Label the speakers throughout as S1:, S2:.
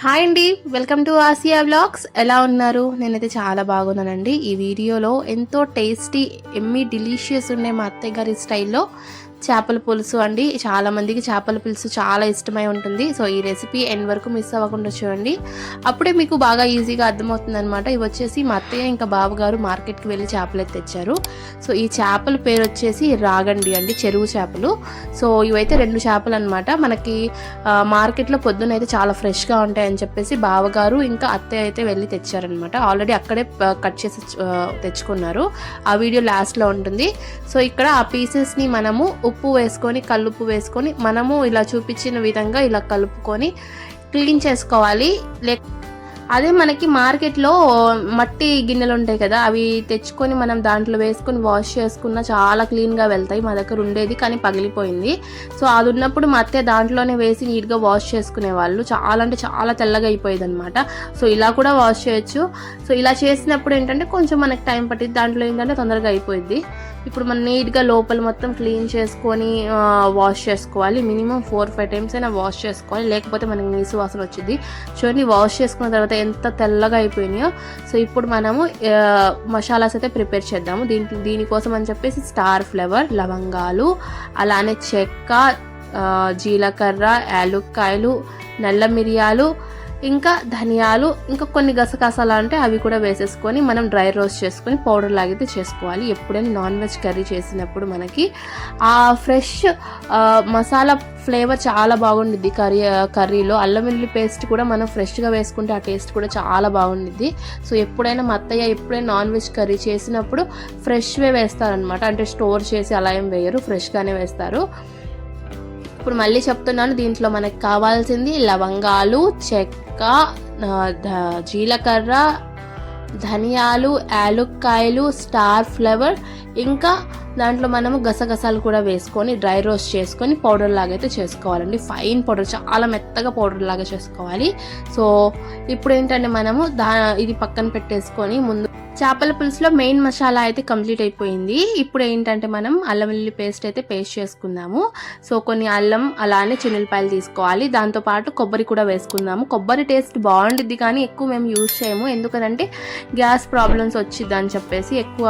S1: Hi అండి. Welcome to Asia blogs ఎలా ఉన్నారు? నేనైతే చాలా బాగున్నానండి. ఈ వీడియోలో ఎంతో టేస్టీ ఎమ్మి డిలీషియస్ ఉండే మా అత్తయ్య గారి స్టైల్లో చేపల పులుసు అండి. చాలా మందికి చేపల పులుసు చాలా ఇష్టమై ఉంటుంది. సో ఈ రెసిపీ ఎండ్ వరకు మిస్ అవ్వకుండా చూడండి. అప్పుడే మీకు బాగా ఈజీగా అర్థమవుతుంది అనమాట ఇవి వచ్చేసి మా అత్తయ్య ఇంకా బావగారు మార్కెట్కి వెళ్ళి చేపలు అయితే తెచ్చారు. సో ఈ చేపల పేరు వచ్చేసి రాగండి అండి చెరువు చేపలు. సో ఇవైతే రెండు చేపలు అనమాట మనకి మార్కెట్లో పొద్దున అయితే చాలా ఫ్రెష్గా ఉంటాయని చెప్పేసి బావగారు ఇంకా అత్తయ్య అయితే వెళ్ళి తెచ్చారనమాట ఆల్రెడీ అక్కడే కట్ చేసి తెచ్చుకున్నారు. ఆ వీడియో లాస్ట్లో ఉంటుంది. సో ఇక్కడ ఆ పీసెస్ని మనము ఉప్పు ఉప్పు వేసుకొని కల్లుప్పు వేసుకొని మనము ఇలా చూపించిన విధంగా ఇలా కలుపుకొని క్లీన్ చేసుకోవాలి. లేక అదే మనకి మార్కెట్లో మట్టి గిన్నెలు ఉంటాయి కదా అవి తెచ్చుకొని మనం దాంట్లో వేసుకొని వాష్ చేసుకున్న చాలా క్లీన్గా వెళ్తాయి. మా దగ్గర ఉండేది కానీ పగిలిపోయింది. సో అది ఉన్నప్పుడు మా అత్తే దాంట్లోనే వేసి నీట్గా వాష్ చేసుకునే వాళ్ళు. చాలా అంటే చాలా తెల్లగా అయిపోయేది అనమాట సో ఇలా కూడా వాష్ చేయొచ్చు. సో ఇలా చేసినప్పుడు ఏంటంటే కొంచెం మనకి టైం పట్టింది దాంట్లో ఏంటంటే తొందరగా అయిపోయింది ఇప్పుడు మనం నీట్గా లోపల మొత్తం క్లీన్ చేసుకొని వాష్ చేసుకోవాలి. మినిమం ఫోర్ ఫైవ్ టైమ్స్ అయినా వాష్ చేసుకోవాలి. లేకపోతే మనకి నీసు వాసన వచ్చింది చూడండి వాష్ చేసుకున్న తర్వాత ఎంత తెల్లగా అయిపోయినాయో. సో ఇప్పుడు మనము మసాలాస్ అయితే ప్రిపేర్ చేద్దాము. దీంట్లో దీనికోసం అని చెప్పేసి స్టార్ ఫ్లేవర్ లవంగాలు అలానే చెక్క జీలకర్ర యాలుక్కాయలు నల్ల మిరియాలు ఇంకా ధనియాలు ఇంకా కొన్ని గసగసాలు అంటే అవి కూడా వేసేసుకొని మనం డ్రై రోస్ట్ చేసుకొని పౌడర్ లాగైతే చేసుకోవాలి. ఎప్పుడైనా నాన్ వెజ్ కర్రీ చేసినప్పుడు మనకి ఆ ఫ్రెష్ మసాలా ఫ్లేవర్ చాలా బాగుండిద్ది కర్రీ కర్రీలో. అల్లం వెల్లుల్లి పేస్ట్ కూడా మనం ఫ్రెష్గా వేసుకుంటే ఆ టేస్ట్ కూడా చాలా బాగుండిద్ది. సో ఎప్పుడైనా మా అత్తయ్య ఎప్పుడైనా నాన్ వెజ్ కర్రీ చేసినప్పుడు ఫ్రెష్వే వేస్తారనమాట అంటే స్టోర్ చేసి అలా ఏం వేయరు ఫ్రెష్గానే వేస్తారు. ఇప్పుడు మళ్ళీ చెప్తున్నాను దీంట్లో మనకు కావాల్సింది లవంగాలు చెక్క జీలకర్ర ధనియాలు యాలుక్కాయలు స్టార్ ఫ్లవర్ ఇంకా దాంట్లో మనము గసగసాలు కూడా వేసుకొని డ్రై రోస్ట్ చేసుకొని పౌడర్ లాగా అయితే చేసుకోవాలండి. ఫైన్ పౌడర్ చాలా మెత్తగా పౌడర్ లాగా చేసుకోవాలి. సో ఇప్పుడు ఏంటంటే మనము దా ఇది పక్కన పెట్టేసుకొని ముందు చేపల పులుసులో మెయిన్ మసాలా అయితే కంప్లీట్ అయిపోయింది. ఇప్పుడు ఏంటంటే మనం అల్లం వెల్లుల్లి పేస్ట్ అయితే పేస్ట్ చేసుకుందాము. సో కొన్ని అల్లం అలానే చిన్నులపాయలు తీసుకోవాలి. దాంతోపాటు కొబ్బరి కూడా వేసుకుందాము. కొబ్బరి టేస్ట్ బాగుంటుంది కానీ ఎక్కువ మేము యూజ్ చేయము. ఎందుకంటే గ్యాస్ ప్రాబ్లమ్స్ వచ్చిద్ది అని చెప్పేసి ఎక్కువ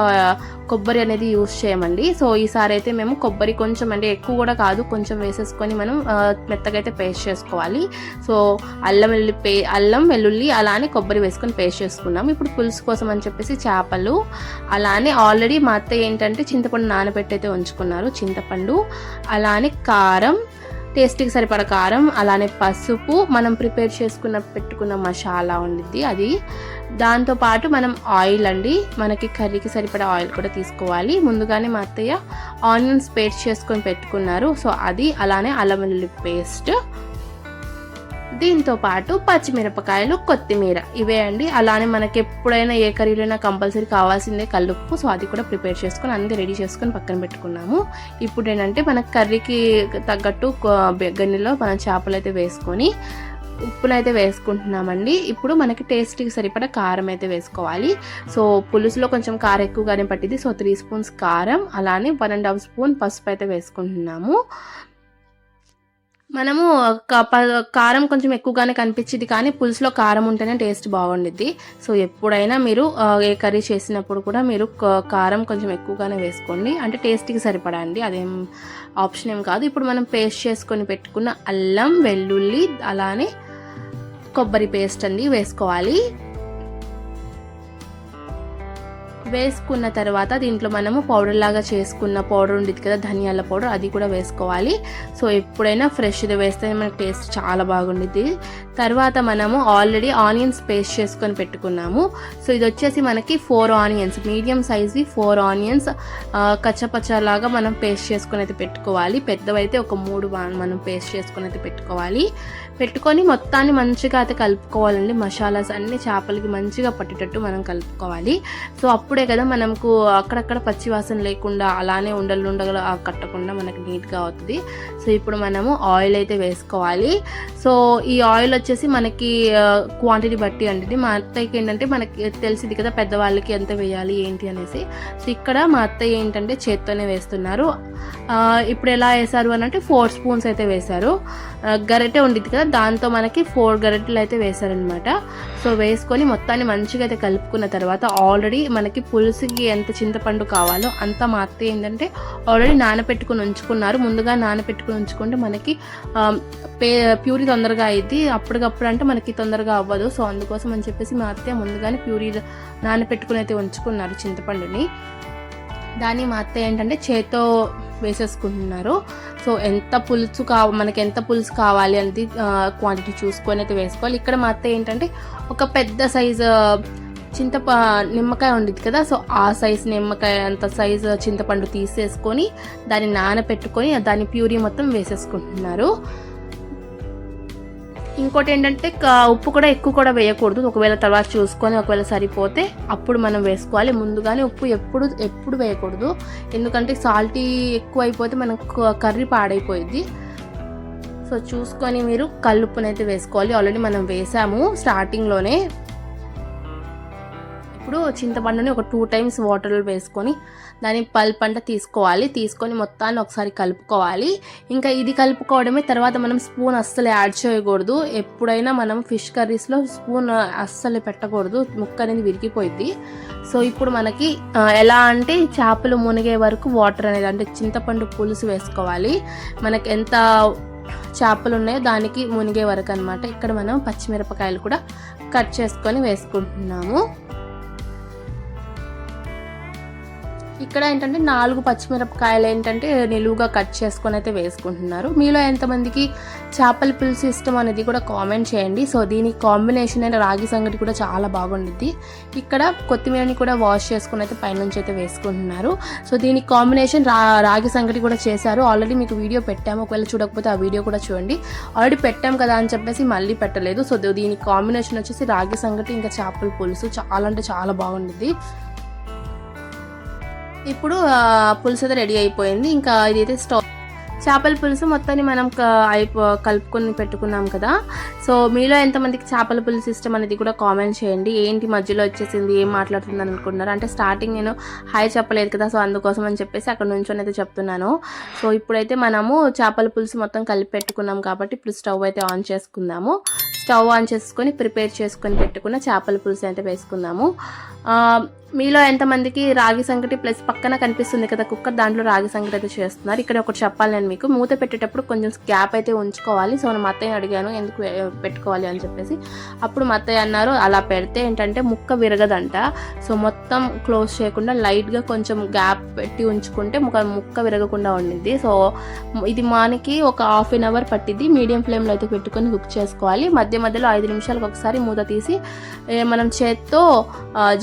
S1: కొబ్బరి అనేది యూజ్ చేయమండి. సో ఈసారి అయితే మేము కొబ్బరి కొంచెం అంటే ఎక్కువ కూడా కాదు కొంచెం వేసేసుకొని మనం మెత్తగా అయితే పేస్ట్ చేసుకోవాలి. సో అల్లం వెల్లుల్లి పే అల్లం వెల్లుల్లి అలానే కొబ్బరి వేసుకొని పేస్ట్ చేసుకున్నాం ఇప్పుడు పులుసు కోసం అని చెప్పేసి చేపలు. అలానే ఆల్రెడీ మా అత్తయ్య ఏంటంటే చింతపండు నానబెట్టి అయితే ఉంచుకున్నారు చింతపండు. అలానే కారం టేస్ట్కి సరిపడ కారం అలానే పసుపు. మనం ప్రిపేర్ చేసుకున్న పెట్టుకున్న మసాలా ఉండిద్ది అది. దాంతోపాటు మనం ఆయిల్ అండి మనకి కర్రీకి సరిపడ ఆయిల్ కూడా తీసుకోవాలి. ముందుగానే మా అత్తయ్య ఆనియన్స్ పేస్ట్ చేసుకొని పెట్టుకున్నారు. సో అది అలానే అల్లం వెల్లుల్లి పేస్ట్ దీంతో పాటు పచ్చిమిరపకాయలు కొత్తిమీర. ఇవే అండి. అలానే మనకి ఎప్పుడైనా ఏ కర్రీలైనా కంపల్సరీ కావాల్సిందే కల్లుప్పు. సో అది కూడా ప్రిపేర్ చేసుకొని అన్ని రెడీ చేసుకొని పక్కన పెట్టుకున్నాము. ఇప్పుడు ఏంటంటే మన కర్రీకి తగ్గట్టు గన్నెలో గిన్నెలో మనం చేపలు అయితే వేసుకొని ఉప్పునైతే వేసుకుంటున్నామండి. ఇప్పుడు మనకి టేస్ట్కి సరిపడా కారం అయితే వేసుకోవాలి. సో పులుసులో కొంచెం కారం ఎక్కువగానే పట్టింది సో త్రీ స్పూన్స్ కారం అలానే వన్ అండ్ హాఫ్ స్పూన్ పసుపు అయితే వేసుకుంటున్నాము. మనము క- ప- కారం కొంచెం ఎక్కువగానే కనిపించింది కానీ పులుసులో కారం ఉంటేనే టేస్ట్ బాగుండిద్ది. సో ఎప్పుడైనా మీరు ఏ కర్రీ చేసినప్పుడు కూడా మీరు కారం కొంచెం ఎక్కువగానే వేసుకోండి. అంటే టేస్ట్కి సరిపడా అండి. అదేం ఆప్షన్ ఏం కాదు. ఇప్పుడు మనం పేస్ట్ చేసుకొని పెట్టుకున్న అల్లం వెల్లుల్లి అలానే కొబ్బరి పేస్ట్ అండి వేసుకోవాలి. వేసుకున్న తర్వాత దీంట్లో మనము పౌడర్ లాగా చేసుకున్న పౌడర్ ఉండేది కదా ధనియాల పౌడర్ అది కూడా వేసుకోవాలి. సో ఎప్పుడైనా ఫ్రెష్ది వేస్తే మనకి టేస్ట్ చాలా బాగుండిద్ది. తర్వాత మనము ఆల్రెడీ ఆనియన్స్ పేస్ట్ చేసుకొని పెట్టుకున్నాము. సో ఇది వచ్చేసి మనకి ఫోర్ ఆనియన్స్ మీడియం సైజ్వి ఫోర్ ఆనియన్స్ కచ్చపచ్చలాగా మనం పేస్ట్ చేసుకొని అయితే పెట్టుకోవాలి. పెద్దవైతే ఒక మూడు మనం పేస్ట్ చేసుకొని అయితే పెట్టుకోవాలి. పెట్టుకొని మొత్తాన్ని మంచిగా అయితే కలుపుకోవాలండి. మసాలాస్ అన్ని చేపలకి మంచిగా పట్టేటట్టు మనం కలుపుకోవాలి. సో అప్పుడే కదా మనకు అక్కడక్కడ పచ్చి వాసన లేకుండా అలానే ఉండలు ఉండగల కట్టకుండా మనకు నీట్గా అవుతుంది. సో ఇప్పుడు మనము ఆయిల్ అయితే వేసుకోవాలి. సో ఈ ఆయిల్ వచ్చేసి మనకి క్వాంటిటీ బట్టి అండి. మా అత్తయ్యకి ఏంటంటే మనకి తెలిసింది కదా పెద్దవాళ్ళకి ఎంత వేయాలి ఏంటి అనేసి. సో ఇక్కడ మా అత్తయ్య ఏంటంటే చేత్తోనే వేస్తున్నారు. ఇప్పుడు ఎలా వేశారు అని అంటే ఫోర్ స్పూన్స్ అయితే వేశారు. గరిటె ఉండిద్ది కదా దాంతో మనకి ఫోర్ గరిటెలు అయితే వేశారనమాట సో వేసుకొని మొత్తాన్ని మంచిగా అయితే కలుపుకున్న తర్వాత ఆల్రెడీ మనకి పులుసుకి ఎంత చింతపండు కావాలో అంత మా అత్తయ్య ఏంటంటే ఆల్రెడీ నానబెట్టుకుని ఉంచుకున్నారు. ముందుగా నానబెట్టుకుని ఉంచుకుంటే మనకి పే ప్యూరీ తొందరగా అయింది అప్పటికప్పుడు అంటే మనకి తొందరగా అవ్వదు. సో అందుకోసం అని చెప్పేసి మా అత్తయ్య ముందుగానే ప్యూరీ నానబెట్టుకుని అయితే ఉంచుకున్నారు చింతపండుని. దాన్ని మా అత్తయ్య ఏంటంటే చేత్తో వేసేసుకుంటున్నారు. సో ఎంత పులుసు కావ మనకి ఎంత పులుసు కావాలి అనేది క్వాంటిటీ చూసుకొని అయితే వేసుకోవాలి. ఇక్కడ మా అత్తయ్య ఏంటంటే ఒక పెద్ద సైజు చింతప నిమ్మకాయ ఉండిద్ది కదా సో ఆ సైజు నిమ్మకాయ అంత సైజు చింతపండు తీసేసుకొని దాన్ని నానబెట్టుకొని దాని ప్యూరీ మొత్తం వేసేసుకుంటున్నారు. ఇంకోటి ఏంటంటే ఉప్పు కూడా ఎక్కువ కూడా వేయకూడదు. ఒకవేళ తర్వాత చూసుకొని ఒకవేళ సరిపోతే అప్పుడు మనం వేసుకోవాలి. ముందుగానే ఉప్పు ఎప్పుడు ఎప్పుడు వేయకూడదు. ఎందుకంటే సాల్టీ ఎక్కువ అయిపోతే మనకు కర్రీ పాడైపోయింది సో చూసుకొని మీరు కల్లుప్పునైతే వేసుకోవాలి. ఆల్రెడీ మనం వేసాము. స్టార్టింగ్లోనే ఇప్పుడు చింతపండుని ఒక టూ టైమ్స్ వాటర్లో వేసుకొని దాని పల్ప్ అంట తీసుకోవాలి. తీసుకొని మొత్తాన్ని ఒకసారి కలుపుకోవాలి. ఇంకా ఇది కలుపుకోవడమే తర్వాత మనం స్పూన్ అస్సలు యాడ్ చేయకూడదు. ఎప్పుడైనా మనం ఫిష్ కర్రీస్లో స్పూన్ అస్సలు పెట్టకూడదు. ముక్క అనేది విరిగిపోయింది సో ఇప్పుడు మనకి ఎలా అంటే చేపలు మునిగే వరకు వాటర్ అనేది అంటే చింతపండు పులుసు వేసుకోవాలి. మనకి ఎంత చేపలు ఉన్నాయో దానికి మునిగే వరకు అనమాట ఇక్కడ మనం పచ్చిమిరపకాయలు కూడా కట్ చేసుకొని వేసుకుంటున్నాము. ఇక్కడ ఏంటంటే నాలుగు పచ్చిమిరపకాయలు ఏంటంటే నిలువుగా కట్ చేసుకొని అయితే వేసుకుంటున్నారు. మీలో ఎంతమందికి చేపల పులుసు ఇష్టం అనేది కూడా కామెంట్ చేయండి. సో దీని కాంబినేషన్ అయిన రాగి సంగటి కూడా చాలా బాగుండిద్ది. ఇక్కడ కొత్తిమీరని కూడా వాష్ చేసుకుని అయితే పైనుంచి అయితే వేసుకుంటున్నారు. సో దీని కాంబినేషన్ రా రాగి సంగటి కూడా చేశారు. ఆల్రెడీ మీకు వీడియో పెట్టాము. ఒకవేళ చూడకపోతే ఆ వీడియో కూడా చూడండి. ఆల్రెడీ పెట్టాం కదా అని చెప్పేసి మళ్ళీ పెట్టలేదు. సో దీని కాంబినేషన్ వచ్చేసి రాగి సంగటి ఇంకా చేపల పులుసు చాలా అంటే చాలా బాగుండిద్ది. ఇప్పుడు పులుసు అయితే రెడీ అయిపోయింది. ఇంకా ఇదైతే స్టవ్. చేపల పులుసు మొత్తాన్ని మనం అయిపో కలుపుకొని పెట్టుకున్నాం కదా. సో మీలో ఎంతమందికి చేపల పులుసు ఇష్టం అనేది కూడా కామెంట్ చేయండి. ఏంటి మధ్యలో వచ్చేసింది ఏం మాట్లాడుతుంది అని అనుకుంటున్నారు. అంటే స్టార్టింగ్ నేను హాయ్ చెప్పలేదు కదా సో అందుకోసం అని చెప్పేసి అక్కడ నుంచొని అయితే చెప్తున్నాను. సో ఇప్పుడైతే మనము చేపల పులుసు మొత్తం కలిపి పెట్టుకున్నాం కాబట్టి ఇప్పుడు స్టవ్ అయితే ఆన్ చేసుకుందాము. స్టవ్ ఆన్ చేసుకొని ప్రిపేర్ చేసుకొని పెట్టుకున్న చేపల పులుసు అయితే వేసుకుందాము. మీలో ఎంతమందికి రాగి సంగటి ప్లస్ పక్కన కనిపిస్తుంది కదా కుక్కర్ దాంట్లో రాగి సంగటి అయితే చేస్తున్నారు. ఇక్కడ ఒకటి చెప్పాలి నేను మీకు. మూత పెట్టేటప్పుడు కొంచెం గ్యాప్ అయితే ఉంచుకోవాలి. సో నేను మా అత్తయ్యని అడిగాను ఎందుకు పెట్టుకోవాలి అని చెప్పేసి. అప్పుడు మా అత్తయ్య అన్నారు అలా పెడితే ఏంటంటే ముక్క విరగదంట. సో మొత్తం క్లోజ్ చేయకుండా లైట్గా కొంచెం గ్యాప్ పెట్టి ఉంచుకుంటే ముక్క ముక్క విరగకుండా ఉండిద్ది. సో ఇది మనకి ఒక హాఫ్ అన్ అవర్ పట్టింది మీడియం ఫ్లేమ్లో అయితే పెట్టుకొని కుక్ చేసుకోవాలి. మధ్య మధ్యలో ఐదు నిమిషాలకు ఒకసారి మూత తీసి మనం చేత్తో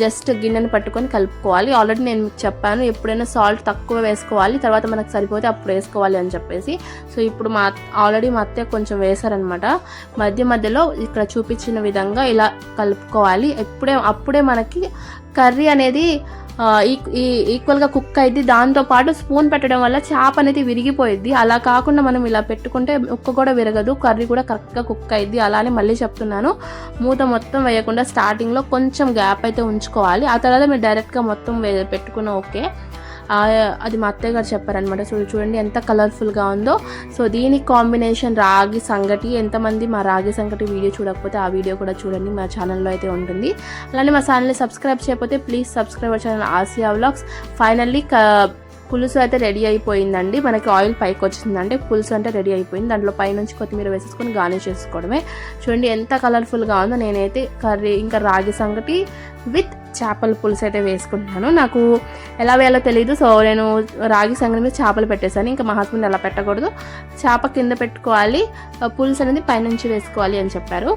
S1: జస్ట్ గిన్నెను పట్టుకొని కలుపుకోవాలి. ఆల్రెడీ నేను మీకు చెప్పాను ఎప్పుడైనా సాల్ట్ తక్కువ వేసుకోవాలి తర్వాత మనకు సరిపోతే అప్పుడు వేసుకోవాలి అని చెప్పేసి. సో ఇప్పుడు మా ఆల్రెడీ మా అత్తయ్య కొంచెం వేశారనమాట. మధ్య మధ్యలో ఇక్కడ చూపించిన విధంగా ఇలా కలుపుకోవాలి. ఎప్పుడే అప్పుడే మనకి కర్రీ అనేది ఈక్వల్గా కుక్ అయింది దాంతోపాటు స్పూన్ పెట్టడం వల్ల చేప అనేది విరిగిపోయింది అలా కాకుండా మనం ఇలా పెట్టుకుంటే ఉక్క కూడా విరగదు. కర్రీ కూడా కరెక్ట్గా కుక్ అయింది అలానే మళ్ళీ చెప్తున్నాను. మూత మొత్తం వేయకుండా స్టార్టింగ్లో కొంచెం గ్యాప్ అయితే ఉంచుకోవాలి. ఆ తర్వాత మీరు డైరెక్ట్గా మొత్తం పెట్టుకున్న ఓకే అది మా అత్తయ్య గారు చెప్పారనమాట సో చూడండి ఎంత కలర్ఫుల్గా ఉందో. సో దీని కాంబినేషన్ రాగి సంగటి ఎంతమంది మా రాగి సంగటి వీడియో చూడకపోతే ఆ వీడియో కూడా చూడండి మా ఛానల్లో అయితే ఉంటుంది. అలానే మా ఛానల్ని సబ్స్క్రైబ్ చేయకపోతే please subscribe channel Asia vlogs finally పులుసు అయితే రెడీ అయిపోయిందండి. మనకి ఆయిల్ పైకి వచ్చిందంటే పులుసు అంటే రెడీ అయిపోయింది. దాంట్లో పైనుంచి కొత్తిమీర వేసేసుకొని గార్నిష్ చేసుకోవడమే. చూడండి ఎంత కలర్ఫుల్గా ఉందో నేనైతే కర్రీ ఇంకా రాగి సంగటి విత్ చేపల పులుసు అయితే వేసుకుంటున్నాను. నాకు ఎలా వేయాలో తెలియదు సో నేను రాగి సంగటి మీద చేపలు పెట్టేశాను. ఇంకా మా హస్బెండ్ అలా పెట్టకూడదు. చేప కింద పెట్టుకోవాలి. పులుసు అనేది పైనుంచి వేసుకోవాలి అని చెప్పారు.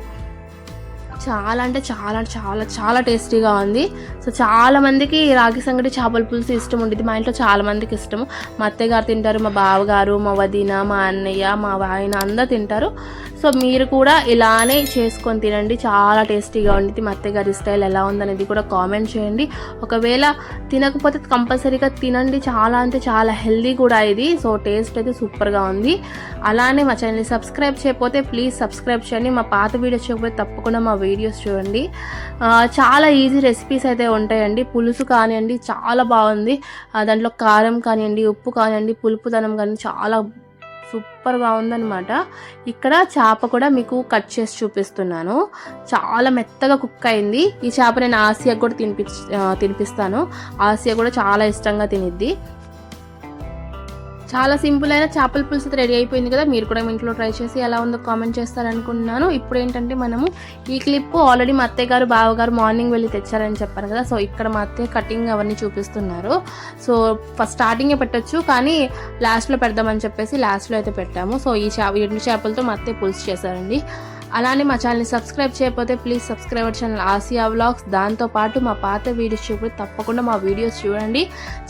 S1: చాలా అంటే చాలా చాలా చాలా టేస్టీగా ఉంది. సో చాలా మందికి రాగి సంగటి చేపల పులుసు ఇష్టం ఉండేది. మా ఇంట్లో చాలా మందికి ఇష్టము. మా అత్తయ్య గారు తింటారు మా బావగారు మా వదిన మా అన్నయ్య మా ఆయన అందరు తింటారు. సో మీరు కూడా ఇలానే చేసుకొని తినండి. చాలా టేస్టీగా ఉండేది మా అత్తయ్య గారి స్టైల్ ఎలా ఉందనేది కూడా కామెంట్ చేయండి. ఒకవేళ తినకపోతే కంపల్సరీగా తినండి. చాలా అంటే చాలా హెల్దీ కూడా ఇది. సో టేస్ట్ అయితే సూపర్గా ఉంది. అలానే మా ఛానల్ని సబ్స్క్రైబ్ చేయకపోతే ప్లీజ్ సబ్స్క్రైబ్ చేయండి. మా పాత వీడియోస్ చేయకపోతే తప్పకుండా మా వీడియోస్ చూడండి. చాలా ఈజీ రెసిపీస్ అయితే ఉంటాయండి. పులుసు కానివ్వండి చాలా బాగుంది. దాంట్లో కారం కానివ్వండి ఉప్పు కానివ్వండి పులుపుదనం కానీ చాలా సూపర్గా ఉందన్నమాట. ఇక్కడ చేప కూడా మీకు కట్ చేసి చూపిస్తున్నాను. చాలా మెత్తగా కుక్ అయింది. ఈ చేప నేను ఆసియా కూడా తినిపి తినిపిస్తాను. ఆసియా కూడా చాలా ఇష్టంగా తినిద్ది. చాలా సింపుల్ అయిన చేపల పులుసు రెడీ అయిపోయింది కదా. మీరు కూడా మీ ఇంట్లో ట్రై చేసి ఎలా ఉందో కామెంట్ చేస్తారనుకుంటున్నాను. ఇప్పుడు ఏంటంటే మనము ఈ క్లిప్ ఆల్రెడీ మా అత్తయ్య గారు బావగారు మార్నింగ్ వెళ్ళి తెచ్చారని చెప్పారు కదా. సో ఇక్కడ మా అత్తయ్య కటింగ్ అవన్నీ చూపిస్తున్నారు. సో ఫస్ట్ స్టార్టింగే పెట్టచ్చు కానీ లాస్ట్లో పెడదామని చెప్పేసి లాస్ట్లో అయితే పెట్టాము. సో ఈ చేప ఎండు చేపలతో మా అత్తయ్య పులుసు చేశారండి. అలానే మా ఛానల్ని సబ్స్క్రైబ్ చేయకపోతే please subscribe channel Asia vlogs. దాంతోపాటు మా పాత వీడియోస్ చూపి తప్పకుండా మా వీడియోస్ చూడండి.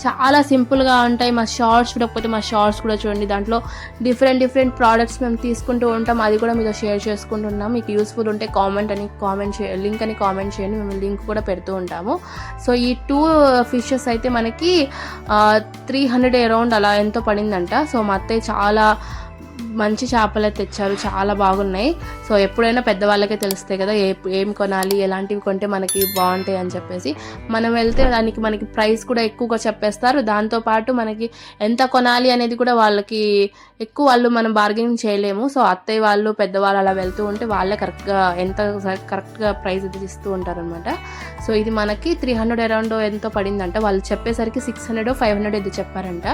S1: చాలా సింపుల్గా ఉంటాయి. మా షార్ట్స్ చూడకపోతే మా షార్ట్స్ కూడా చూడండి. దాంట్లో డిఫరెంట్ డిఫరెంట్ ప్రోడక్ట్స్ మేము తీసుకుంటూ ఉంటాం. అది కూడా మీతో షేర్ చేసుకుంటున్నాం. మీకు యూస్ఫుల్ ఉంటే కామెంట్ అని కామెంట్ చే లింక్ అని కామెంట్ చేయండి. మేము లింక్ కూడా పెడుతూ ఉంటాము. సో ఈ టూ ఫిషెస్ అయితే మనకి త్రీ హండ్రెడ్ అరౌండ్ అలా ఎంతో పడిందంట. సో మా అత్తయ్య చాలా మంచి చేపలు తెచ్చారు చాలా బాగున్నాయి. సో ఎప్పుడైనా పెద్దవాళ్ళకే తెలుస్తాయి కదా ఏ ఏం కొనాలి ఎలాంటివి కొంటే మనకి బాగుంటాయి అని చెప్పేసి. మనం వెళ్తే దానికి మనకి ప్రైస్ కూడా ఎక్కువగా చెప్పేస్తారు. దాంతోపాటు మనకి ఎంత కొనాలి అనేది కూడా వాళ్ళకి ఎక్కువ వాళ్ళు మనం బార్గెనింగ్ చేయలేము. సో అత్తయ్య వాళ్ళు పెద్దవాళ్ళు అలా వెళ్తూ ఉంటే వాళ్ళే కరెక్ట్గా ఎంత కరెక్ట్గా ప్రైస్ అయితే ఇస్తూ ఉంటారనమాట సో ఇది మనకి త్రీ హండ్రెడ్ అరౌండ్ ఎంతో పడిందంట. వాళ్ళు చెప్పేసరికి సిక్స్ హండ్రెడ్ ఫైవ్ హండ్రెడ్ ఇది చెప్పారంట.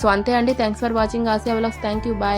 S1: సో అంతే అండి. Thanks for watching Asia vlogs thank you bye